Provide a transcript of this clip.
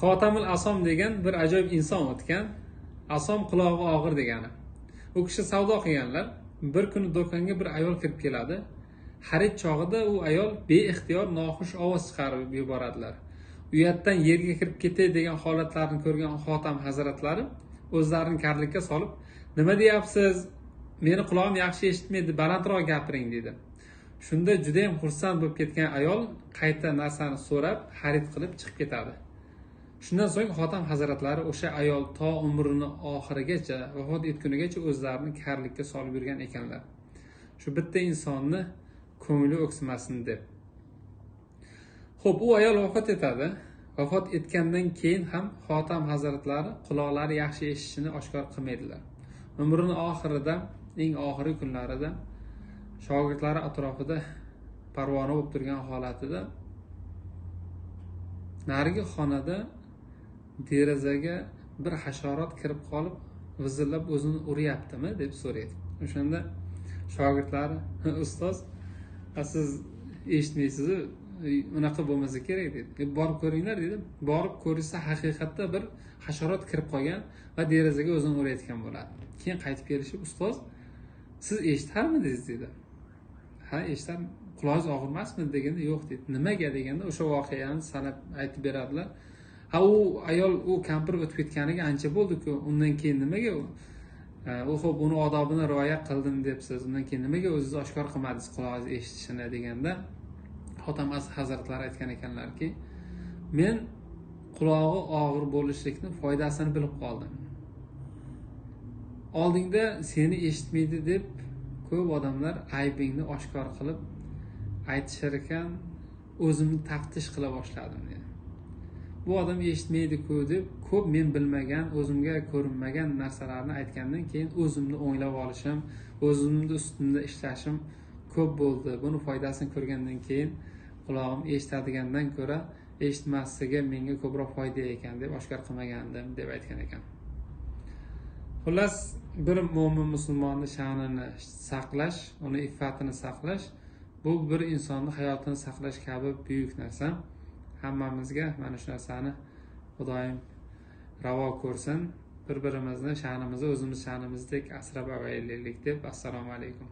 xotamul asom degan bir ajoyib inson o'tgan asom qulog'i og'ir degani. U kishi savdo qilganlar bir kuni do'konga bir ayol kirib keladi. Xarid chog'ida u ayol beixtiyor noxush ovoz chiqarib yuboradilar. Uyatdan yerga kirib ketay degan holatlarni ko'rgan xotam hazratlari o'zlarini karlikka solib nima deyapsiz? Meni qulog'im yaxshi eshitmaydi balandroq gapiring dedi. Shunda judayam xursand bo'lib ketgan ayol qayta narsani so'rab xarid qilib chiqib ketadi. Shundan so'ng xotam hazratlari o'sha ayol to umrini oxirigacha vafot etgunigacha o'zlarini karlikka solib yurgan ekanlar. Shu bitta insonni ko'ngli o'ksimasin deb. Ho'p u ayol vafot etadi. Vafot etgandan keyin ham xotam hazratlari quloqlari yaxshi eshitishini oshkor qilmaydilar. Umrini oxirida eng oxirgi kunlarida shogirdlari atrofida parvona bo'lib turgan holatida narigi xonada derazaga bir hasharot kirib qolib vizillab o'zini uryaptimi deb so'raydi. O'shanda shogirdlari ustoz siz eshitmaysizu unaqa bo'lmasa kerak? deydi borib ko'ringlar deydi borib ko'rishsa haqiqatda bir hasharot kirib qolgan va derazaga o'zini urayotgan bo'ladi. Keyin qaytib kelishib ustoz siz eshitarmidingiz deydi ha eshitar quloqingiz og'rimasmidi deganda yo'q deydi nimaga? deganda o'sha voqeani sanab aytib beradilar. Ha u ayol u kampir o'tib ketganiga ancha bo'ldiku undan keyin nimaga u? Ho'p uni odobini rioya qildim debsiz undan keyin nimaga o'zingiz oshkor qilmadingiz qulog'ingiz eshitishini deganda xotam hazratlari aytgan ekanlarki men qulog'i og'ir bo'lishlikni foydasini bilib qoldim. Oldingda seni eshitmaydi deb ko'p odamlar aybingni oshkor qilib aytishar ekan o'zimni taftish qila boshladim dedi bu odam eshitmaydiku deb ko'p men bilmagan o'zimga ko'rinmagan narsalarni aytgandan keyin o'zimni o'nglab olishim o'zimni ustimda ishlashim ko'p bo'ldi. Buni foydasini ko'rgandan keyin qulog'im eshitadigandan ko'ra eshitmasligi menga ko'proq foyda ekan deb oshkor qilmagandim deb aytgan ekan. Xullas bir mo'min musulmonni sha'nini saqlash uni iffatini saqlash bu bir insonni hayotini saqlash kabi buyuk narsa. Hammamizga mana shu narsani xudoyim ravo ko'rsin. Bir birimizni sha'nimizni o'zimiz sha'nimizdek asrab avaylaylik deb assalomu alaykum.